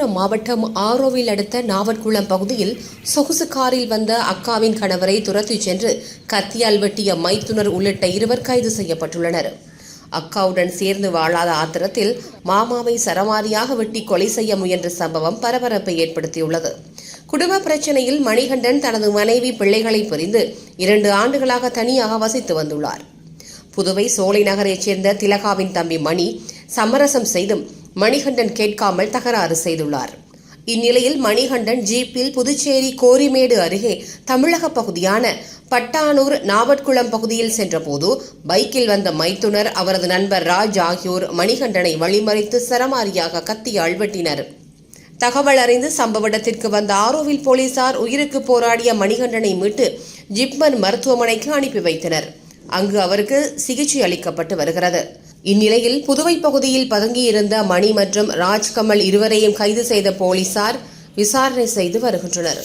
விழுப்புரம் மாவட்டம் ஆரோவில் அடுத்த நாவற்குளம் பகுதியில் சொகுசு காரில் வந்த அக்காவின் கணவரை துரத்திச் சென்று கத்தியால் வெட்டிய மைத்துனர் உள்ளிட்ட இருவர் கைது செய்யப்பட்டுள்ளனர். அக்காவுடன் சேர்ந்து வாழாத ஆத்திரத்தில் மாமாவை சரமாரியாக வெட்டி கொலை செய்ய முயன்ற சம்பவம் பரபரப்பை ஏற்படுத்தியுள்ளது. குடும்ப பிரச்சனையில் மணிகண்டன் தனது மனைவி பிள்ளைகளை பிரிந்து இரண்டு ஆண்டுகளாக தனியாக வசித்து வந்துள்ளார். புதுவை சோலை நகரைச் சேர்ந்த திலகாவின் தம்பி மணி சமரசம் செய்தும் மணிகண்டன் கேட்காமல் தகராறு செய்துள்ளார். இந்நிலையில் மணிகண்டன் ஜீப்பில் புதுச்சேரி கோரிமேடு அருகே தமிழக பகுதியான பட்டானூர் நாவட்குளம் பகுதியில் சென்றபோது பைக்கில் வந்த மைத்துனர் அவரது நண்பர் ராஜ் ஆகியோர் மணிகண்டனை வழிமறைத்து சரமாரியாக கத்தியால் வெட்டினர் தகவல் அறிந்து சம்பவ இடத்திற்கு வந்த ஆரோவில் போலீசார் உயிருக்கு போராடிய மணிகண்டனை மீட்டு ஜிப்மர் மருத்துவமனைக்கு அனுப்பி வைத்தனர். அங்கு அவருக்கு சிகிச்சை அளிக்கப்பட்டு வருகிறது. இந்நிலையில் புதுவை பகுதியில் பதுங்கியிருந்த மணி மற்றும் ராஜ்கமல் இருவரையும் கைது செய்த போலீசார் விசாரணை செய்து வருகின்றனர்.